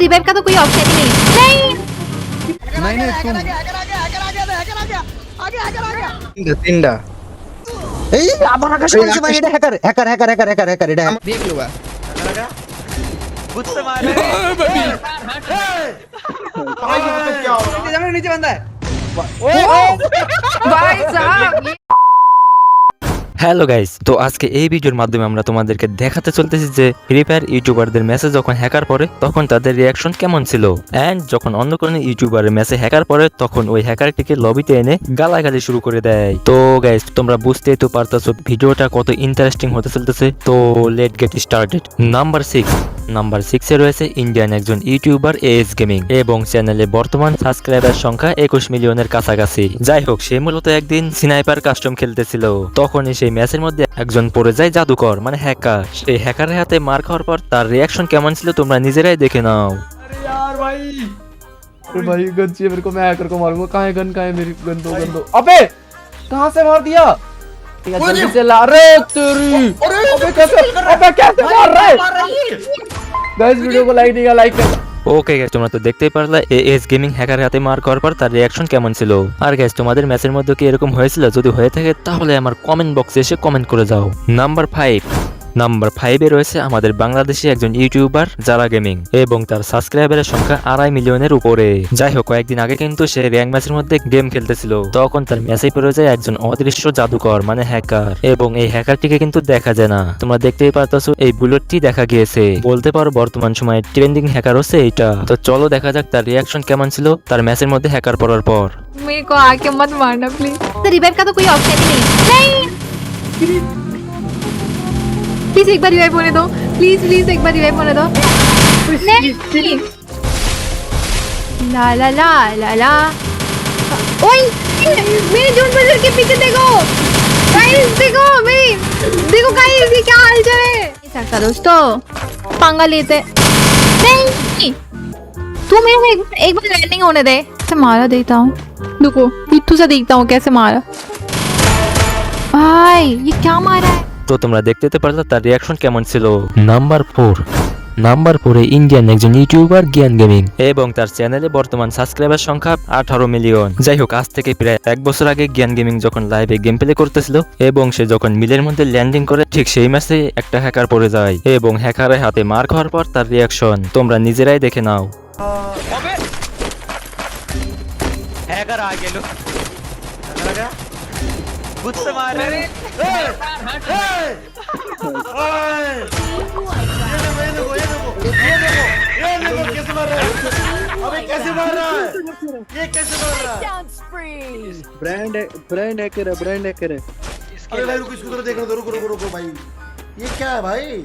Revive का तो कोई ऑप्शन ही नहीं नहीं नहीं नहीं तुम তিনটা তিনটা এই আমার আকাশ করেছে ভাই এটা hacker hacker hacker hacker hacker hacker এটা hacker। देख लूंगा नीचे नीचे बंदा है भाई साहब ये হ্যালো গাইস, তো আজকে এই ভিডিওর মাধ্যমে আমরা তোমাদেরকে দেখাতে চলতেছি যে ফ্রি ফায়ার ইউটিউবারদের মেসেজ যখন হ্যাকার পরে তখন তাদের রিয়াকশন কেমন ছিল? অ্যান্ড যখন অন্য কোনো ইউটিউবারের মেসে হ্যাকার পরে তখন ওই হ্যাকারটিকে লবিতে এনে গালাগালি শুরু করে দেয়। তো গাইস, তোমরা বুঝতেই তো পারতেছো, ভিডিওটা কত ইন্টারেস্টিং হতে চলতেছে। তো let get started number six number সিক্সে রয়েছে ইন্ডিয়ান একজন ইউটিউবার এএস গেমিং এবং চ্যানেলে বর্তমান সাবস্ক্রাইবার সংখ্যা একুশ মিলিয়নের কাছাকাছি যাই হোক সে মূলত একদিন সিনাইপার কাস্টম খেলতেছিল তখনই সেই ম্যাচের মধ্যে একজন পড়ে যায় জাদুকর মানে হ্যাকার সেই হ্যাকারের হাতে মার খাওয়ার পর তার রিয়াকশন কেমন ছিল তোমরা নিজেরাই দেখে নাও अरे भाई गन चाहिए मेरे को मैं हैकर को मारूंगा कहाँ है गन कहाँ है मेरी गन दो गन दो अबे कहाँ से मार दिया ठीक है, जल्दी से ला अरे तेरी अबे कैसे अबे कैसे मार रहा है गाइस वीडियो को लाइक नहीं लाइक कर ওকে গ্যাস তোমরা তো দেখতেই পারলে এএস গেমিং হ্যাকারের হাতে মার খাওয়ার পর তার রিয়াকশন কেমন ছিল আর গ্যাস তোমাদের ম্যাচের মধ্যে কি এরকম হয়েছিল যদি হয়ে থাকে তাহলে আমার কমেন্ট বক্সে এসে কমেন্ট করে যাও নাম্বার ফাইভ নাম্বার ফাইভে রয়েছে আমাদের বাংলাদেশি একজন ইউটিউবার যারা গেমিং এবং তার সাবস্ক্রাইবারের সংখ্যা আড়াই মিলিয়নের উপরে যাই হোক কয়েকদিন আগে কিন্তু সে র্যাঙ্ক ম্যাচের মধ্যে গেম খেলতেছিল তখন তার ম্যাচে পড়ে যায় একজন অদৃশ্য জাদুকর মানে হ্যাকার এবং এই হ্যাকারটিকে কিন্তু দেখা যায় না তোমরা দেখতেই পারতেছো এই বুলেটটি দেখা গিয়েছে বলতে পারো বর্তমান সময়ে ট্রেন্ডিং হ্যাকার হচ্ছে এইটা তো চলো দেখা যাক তার রিয়াকশন কেমন ছিল তার ম্যাচের মধ্যে হ্যাকার পড়ার পর मेरे को आके मत मारना प्लीज रिवाइव का तो कोई ऑप्शन ही नहीं नहीं प्लीज़ एक बार रिवाइव होने दो। प्लीज़ प्लीज़ एक बार रिवाइव होने दो। ला ला ला ला ला। ओए मेरे जून बजर के पीछे देखो। गाइस देखो मेरी देखो गाइस ये क्या हाल चाल है? सकता दोस्तों पंगा लेते नहीं तू मेरे को एक, एक बार लैंडिंग होने दे। कैसे मारा देता हूँ। देखो पिट्ठू से देखता हूँ कैसे मारा। भाई ये क्या मारा है? তো তোমরা দেখতে পারলে তার রিয়াকশন কেমন ছিল। নাম্বার ফোর নাম্বার ফোরে ইন্ডিয়ান একজন ইউটিউবার জ্ঞান গেমিং এবং তার চ্যানেলে বর্তমান সাবস্ক্রাইবার সংখ্যা আঠারো মিলিয়ন যাই হোক আজ থেকে প্রায় এক বছর আগে জ্ঞান গেমিং যখন লাইভে গেম প্লে করতেছিল এবং সে যখন মিলের মধ্যে ল্যান্ডিং করে ঠিক সেই ম্যাচে একটা হ্যাকার পড়ে যায় এবং হ্যাকারের হাতে মার খাওয়ার পর তার রিয়াকশন তোমরা নিজেরাই দেখে নাও। হ্যাকার गुस्से मार रहे कैसे मार रहा है ये कैसे मार रहा है ब्रांड ब्रांड है ब्रांड है भाई रुको इसको देख रहा रुको रुको रुको भाई ये क्या है भाई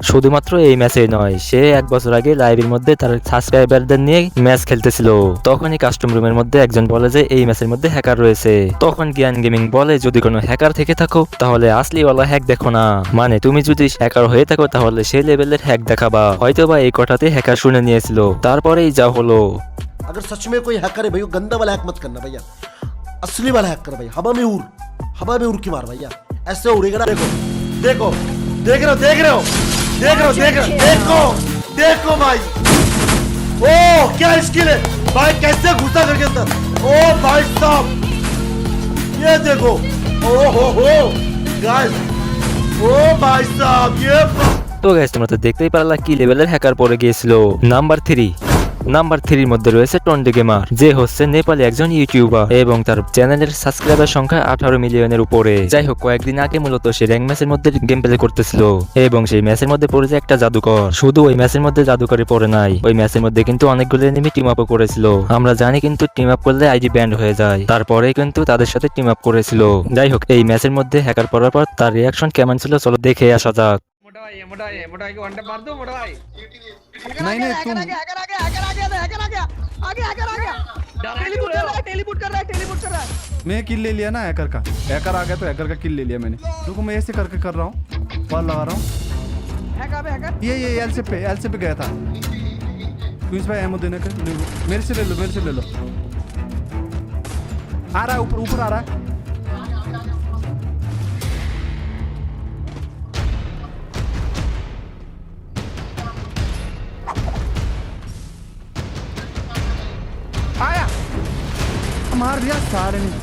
শুধুমাত্র এই ম্যাচে নয় সে এক বছর আগে লাইভের মধ্যে তার সাবস্ক্রাইবারদের নিয়ে ম্যাচ খেলতেছিল তখনই কাস্টম রুমের মধ্যে একজন বলে যে এই ম্যাচের মধ্যে হ্যাকার রয়েছে তখন জ্ঞান গেমিং বলে যদি কোনো হ্যাকার থেকে থাকো তাহলে আসলিওয়ালা হ্যাক দেখো না মানে তুমি যদি হ্যাকার হয়ে থাকো তাহলে সেই লেভেলের হ্যাক দেখাবা হয়তো বা এই কথাতে হ্যাকার শুনে নিয়েছিল তারপরেই যা হলো अगर सच में कोई हैकर है भाई वो गंदा वाला हैक मत करना भैया असली वाला हैक कर भाई हवा में उड़ हवा में उड़ के मार भैया ऐसे उड़ेगा ना देखो देखो देख रहे हो देख रहे हो देख रहे हो देख रहे हो देखो देखो भाई ओ क्या स्किल है भाई कैसे घुसा करके अंदर ओ भाई साहब ये देखो ओ हो हो गाइस ओ भाई साहब ये তো গাইস তোমরা তো দেখতেই পারলা কি লেভেলের হ্যাকার পড়ে গিয়েছিল নাম্বার থ্রি নাম্বার থ্রির মধ্যে রয়েছে টন্ডে গেমার, যে হচ্ছে নেপালি একজন ইউটিউবার এবং তার চ্যানেলের সাবস্ক্রাইবার সংখ্যা আঠারো মিলিয়নের উপরে। যাই হোক, কয়েকদিন আগে মূলত সে র্যাঙ্ক ম্যাচের মধ্যে গেম প্লে করতেছিল এবং সেই ম্যাচের মধ্যে পড়েছে একটা জাদুকর। শুধু ওই ম্যাচের মধ্যে জাদুকরে পড়ে নাই, ওই ম্যাচের মধ্যে কিন্তু অনেকগুলো এনিমি টিম আপও করেছিল। আমরা জানি কিন্তু টিম আপ করলে আইডি ব্যান্ড হয়ে যায়। তারপরে কিন্তু তাদের সাথে টিম আপ করেছিল। যাই হোক, এই ম্যাচের মধ্যে হ্যাকার পড়ার পর তার রিয়াকশন কেমন ছিল চলো দেখে আসা যাক। मुड़ाई मुड़ाई मुड़ाई को अंडे मार दो मुड़ाई नहीं नहीं तुम आगे आगे आगे आगे आगे आगे आगे आगे आगे आगे टेलीपुट कर रहा है टेलीपुट कर रहा है टेलीपुट कर रहा है मैं किल ले लिया ना हैकर का हैकर आ गया तो हैकर का किल ले लिया मैंने देखो मैं ऐसे करके कर रहा हूँ बॉल लगा रहा हूँ हैकर हैकर ये ये एल पे एल पे गया था क्वींस भाई एमओ देने का मेरे से ले लो मेरे से ले लो आ रहा है ऊपर ऊपर आ रहा है ਮਾਰ ਰਿਹਾ ਸਾਰਿਆਂ ਨੂੰ।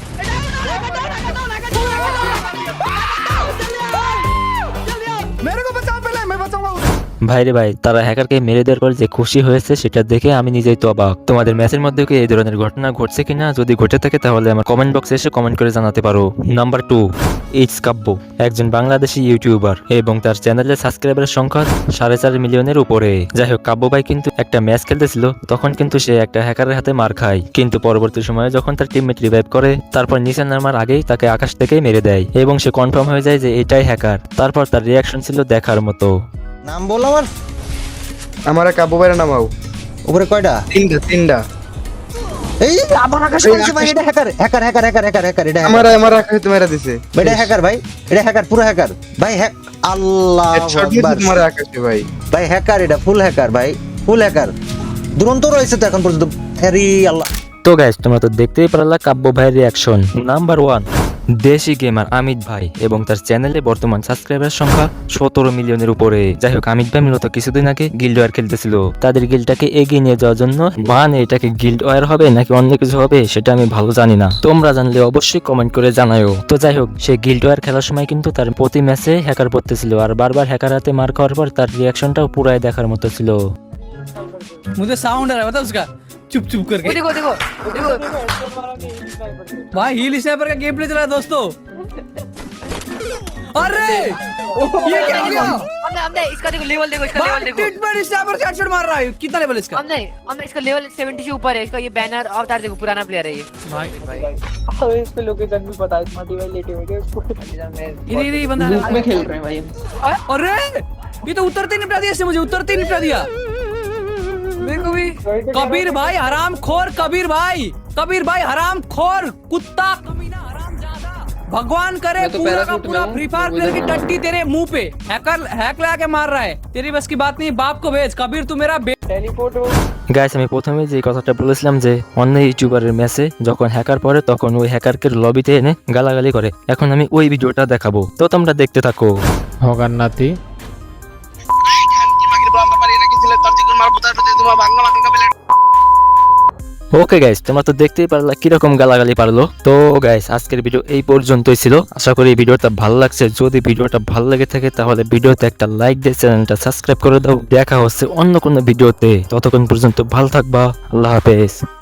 ভাইরে ভাই, তারা হ্যাকারকে মেরে দেওয়ার পর যে খুশি হয়েছে সেটা দেখে আমি নিজেই তো অবাক। তোমাদের ম্যাচের মধ্যে কি এই ধরনের ঘটনা ঘটছে কিনা? যদি ঘটে থাকে তাহলে আমার কমেন্ট বক্সে এসে কমেন্ট করে জানাতে পারো। নাম্বার টু এইচ কাব্য, একজন বাংলাদেশি ইউটিউবার এবং তার চ্যানেলের সাবস্ক্রাইবারের সংখ্যা সাড়ে চার মিলিয়নের উপরে। যাই হোক কাব্য ভাই কিন্তু একটা ম্যাচ খেলতেছিল, তখন কিন্তু সে একটা হ্যাকারের হাতে মার খায়। কিন্তু পরবর্তী সময়ে যখন তার টিমমেট রিভাইভ করে, তারপর নিচে নামার আগেই তাকে আকাশ থেকেই মেরে দেয় এবং সে কনফার্ম হয়ে যায় যে এটাই হ্যাকার তারপর তার রিয়াকশন ছিল দেখার মতো। নাম বল আমার আমার এক আবু ভাইয়ের আউ উপরে কয়টা? তিনটা তিনটা। এই আবার আকাশ করছে ভাই এটা hacker hacker hacker hacker hacker hacker এটা আমার আমার আকাশ তুমি মেরা দিছে। এটা হ্যাকার ভাই এটা হ্যাকার পুরো হ্যাকার ভাই হ্যাক আল্লাহ আকবার। তোমার আকাশ ভাই। ভাই হ্যাকার এটা ফুল হ্যাকার ভাই ফুল হ্যাকার দুরন্ত রয়েছে তো এখন পর্যন্ত। হ্যারি আল্লাহ। তো গাইস তোমরা তো দেখতেই পারলা কাব্য ভাইয়ের reaction number one desi gamer Amit ভাই এবং তার চ্যানেলে বর্তমান সাবস্ক্রাইবার সংখ্যা সতেরো মিলিয়নের উপরে। যাই হোক, আমিত ভাই মূলত কিছুদিন আগে গিল্ড ওয়ার খেলতেছিল। তাদের গিল্ডটাকে এগিয়ে নিয়ে যাওয়ার জন্য মানে এটাকে গিল্ড ওয়ার হবে নাকি অন্য কিছু হবে সেটা আমি ভালো জানি না। তোমরা জানলে অবশ্যই কমেন্ট করে জানায়ও। তো যাই হোক, সে গিল্ড ওয়ার খেলার সময় কিন্তু তার প্রতি ম্যাচে হ্যাকার পড়তেছিল আর বারবার হ্যাকার হাতে মার খাওয়ার পর তার রিয়াকশনটাও পুরাই দেখার মতো ছিল। মুঝে সাউন্ড আর चुप चुप करके देखो देखो देखो। भाई हील स्नाइपर का गेम प्ले चला है दोस्तों। अरे! ये क्या हो गया हमने हमने इसका देखो लेवल देखो इसका लेवल देखो। टिट पर स्नाइपर से हेडशॉट मार रहा है। कितना लेवल इसका? हमने हमने इसका लेवल 70 से ऊपर है इसका ये बैनर अवतार देखो पुराना प्लेयर है ये। भाई। भाई इसको लोकेशन भी पता है स्मार्ट डिवाइस लेटे हुए हैं उसको। ये ये बंदा में खेल रहे हैं भाई। अरे! ये तो उतरते ही निपटा दिया इसने मुझे उतरते ही निपटा दिया देखो भी कबीर भाई हराम खोर कबीर भाई कबीर भाई हराम खोर कुत्ता कमीना हराम भगवान करे मैं तो पूरा का पैराशूट में पूरा हूँ, फ्री फायर प्लेयर की टट्टी तेरे मुंह पे हैकर हैक लगा के मार रहा है तेरी बस की बात नहीं बाप को भेज कबीर तू मेरा बे- टेलीपोर्ट हो গাইস আমি প্রথমে যে কথাটা বলেছিলাম যে অন্য ইউটিউবারের ম্যাচে যখন হ্যাকার পড়ে তখন ওই হ্যাকারকে লবিতে এনে গালাগালি করে এখন আমি ওই ভিডিওটা দেখাবো তো তোমরা দেখতে থাকো होगन्नाथी ওকে গাইস তোমরা তো দেখতেই পারলা কীরকম গালাগালি পারল। তো গাইস আজকের ভিডিও এই পর্যন্তই ছিল। আশা করি ভিডিওটা ভালো লাগছে। যদি ভিডিওটা ভালো লেগে থাকে, তাহলে ভিডিওতে একটা লাইক দিয়ে চ্যানেলটা সাবস্ক্রাইব করে দাও। দেখা হচ্ছে অন্য কোনো ভিডিওতে। ততক্ষণ পর্যন্ত ভালো থাকবা। আল্লাহ হাফেজ।